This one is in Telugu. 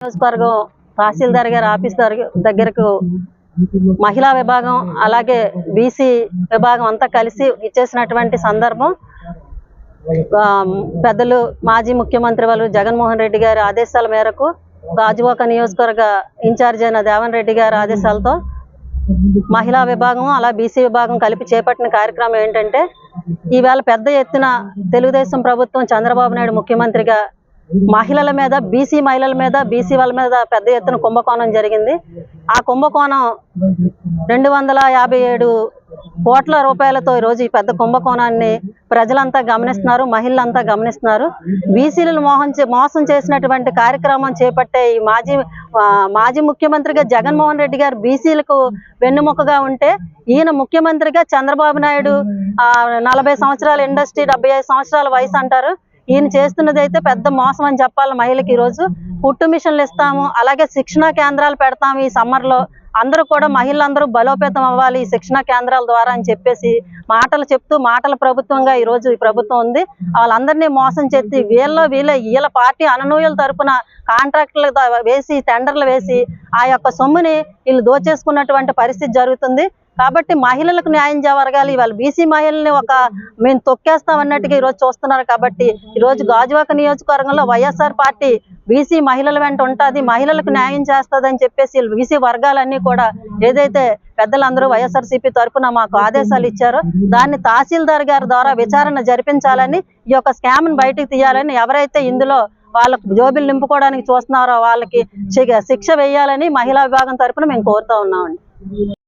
నియోజకవర్గం తహసీల్దార్ గారి ఆఫీస్ దగ్గరకు మహిళా విభాగం అలాగే బీసీ విభాగం అంతా కలిసి ఇచ్చేసినటువంటి సందర్భం. పెద్దలు మాజీ ముఖ్యమంత్రి వాళ్ళు జగన్మోహన్ రెడ్డి గారి ఆదేశాల మేరకు గాజువాక నియోజకవర్గ ఇన్ఛార్జ్ అయిన దేవన్ రెడ్డి గారి ఆదేశాలతో మహిళా విభాగం అలా బీసీ విభాగం కలిపి చేపట్టిన కార్యక్రమం ఏంటంటే ఈవేళ పెద్ద ఎత్తున తెలుగుదేశం ప్రభుత్వం చంద్రబాబు నాయుడు ముఖ్యమంత్రిగా మహిళల మీద బీసీ మహిళల మీద బీసీ వాళ్ళ మీద పెద్ద ఎత్తున కుంభకోణం జరిగింది. ఆ కుంభకోణం రెండు వందల యాభై ఏడు కోట్ల రూపాయలతో ఈరోజు ఈ పెద్ద కుంభకోణాన్ని ప్రజలంతా గమనిస్తున్నారు మహిళలంతా గమనిస్తున్నారు. బీసీలను మోహం చే- మోసం చేసినటువంటి కార్యక్రమం చేపట్టే ఈ మాజీ మాజీ ముఖ్యమంత్రిగా జగన్మోహన్ రెడ్డి గారు బీసీలకు వెన్నుముకగా ఉంటే ఈయన ముఖ్యమంత్రిగా చంద్రబాబు నాయుడు ఆ, నలభై సంవత్సరాల ఇండస్ట్రీ డెబ్బై ఐదు సంవత్సరాల వయసు అంటారు. ఈయన చేస్తున్నది అయితే పెద్ద మోసం అని చెప్పాలి మహిళకి ఈరోజు. పుట్టు మిషన్లు ఇస్తాము అలాగే శిక్షణా కేంద్రాలు పెడతాము ఈ సమ్మర్లో అందరూ కూడా మహిళలందరూ బలోపేతం అవ్వాలి ఈ శిక్షణా కేంద్రాల ద్వారా అని చెప్పేసి మాటలు చెప్తూ మాటల ప్రభుత్వంగా ఈ రోజు ఈ ప్రభుత్వం ఉంది. వాళ్ళందరినీ మోసం చేసి వీళ్ళ వీళ్ళ వీళ్ళ పార్టీ అననూయల తరపున కాంట్రాక్టులు వేసి టెండర్లు వేసి ఆ యొక్క సొమ్ముని వీళ్ళు దోచేసుకున్నటువంటి పరిస్థితి జరుగుతుంది. కాబట్టి మహిళలకు న్యాయం జరగాలి. ఇవాళ బీసీ మహిళల్ని ఒక మేము తొక్కేస్తాం అన్నట్టుగా ఈరోజు చూస్తున్నారు కాబట్టి ఈరోజు గాజువాక నియోజకవర్గంలో వైఎస్ఆర్ పార్టీ బీసీ మహిళల వెంట ఉంటుంది. మహిళలకు న్యాయం చేస్తుందని చెప్పేసి బీసీ వర్గాలన్నీ కూడా ఏదైతే పెద్దలందరూ వైఎస్ఆర్సీపీ తరఫున మాకు ఆదేశాలు ఇచ్చారో దాన్ని తహసీల్దార్ గారి ద్వారా విచారణ జరిపించాలని ఈ యొక్క స్కామ్ని తీయాలని ఎవరైతే ఇందులో వాళ్ళకు జోబిలు నింపుకోవడానికి చూస్తున్నారో వాళ్ళకి శిక్ష వేయాలని మహిళా విభాగం తరఫున మేము కోరుతా ఉన్నామండి.